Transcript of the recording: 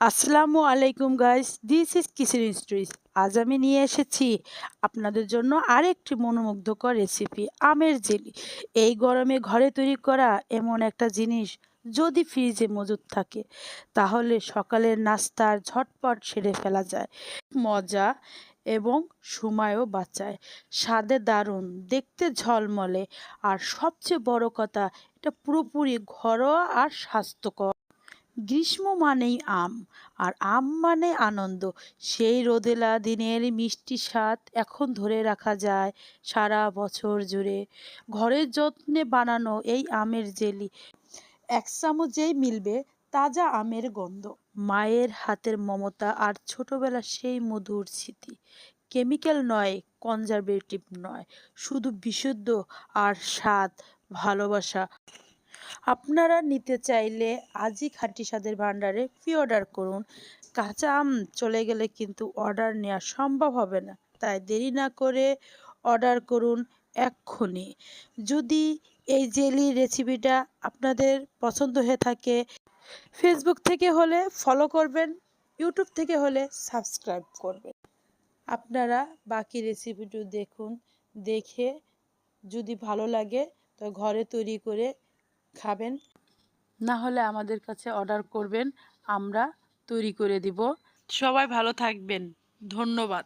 আসসালামু আলাইকুম guys this is kitchen stories আজ আমি নিয়ে এসেছি আপনাদের জন্য আরেকটি মনোমুগ্ধকর রেসিপি আমের জেলি। এই গরমে ঘরে তৈরি করা এমন একটা জিনিস যদি ফ্রিজে মজুদ থাকে, তাহলে সকালের নাস্তার ঝটপট সেরে ফেলা যায়। মজা এবং সময়ও বাঁচায়। স্বাদে দারুণ, দেখতে ঝলমলে। আর সবচেয়ে বড় কথা, এটা পুরোপুরি ঘরোয়া আর স্বাস্থ্যকর। গ্রীষ্ম মানেই আম, আর আম মানে আনন্দ। সেই রোদেলা দিনের মিষ্টি স্বাদ এখন ধরে রাখা যায় সারা বছর জুড়ে। ঘরের যত্নে বানানো এই আমের জেলি এক চামচেই মিলবে তাজা আমের গন্ধ। মায়ের হাতের মমতা আর ছোটবেলার সেই মধুর স্মৃতি। কেমিক্যাল নয়, কনজারভেটিভ নয়, শুধু বিশুদ্ধ আর স্বাদ, ভালোবাসা। আপনারা নিতে চাইলে আজই খাঁটি স্বাদের ভাণ্ডারে প্রি অর্ডার করুন। কাঁচা আম চলে গেলে কিন্তু অর্ডার নেওয়া সম্ভব হবে না। তাই দেরি না করে অর্ডার করুন এক্ষুনি। যদি এই জেলি রেসিপিটা আপনাদের পছন্দ হয়ে থাকে ফেসবুক থেকে হলে ফলো করবেন ইউটিউব থেকে হলে সাবস্ক্রাইব করবেন। আপনারা বাকি রেসিপিটি দেখুন, দেখে যদি ভালো লাগে তো ঘরে তৈরি করে খাবেন? না হলে আমাদের কাছে অর্ডার করবেন, আমরা তৈরি করে দিব। সবাই ভালো থাকবেন। ধন্যবাদ।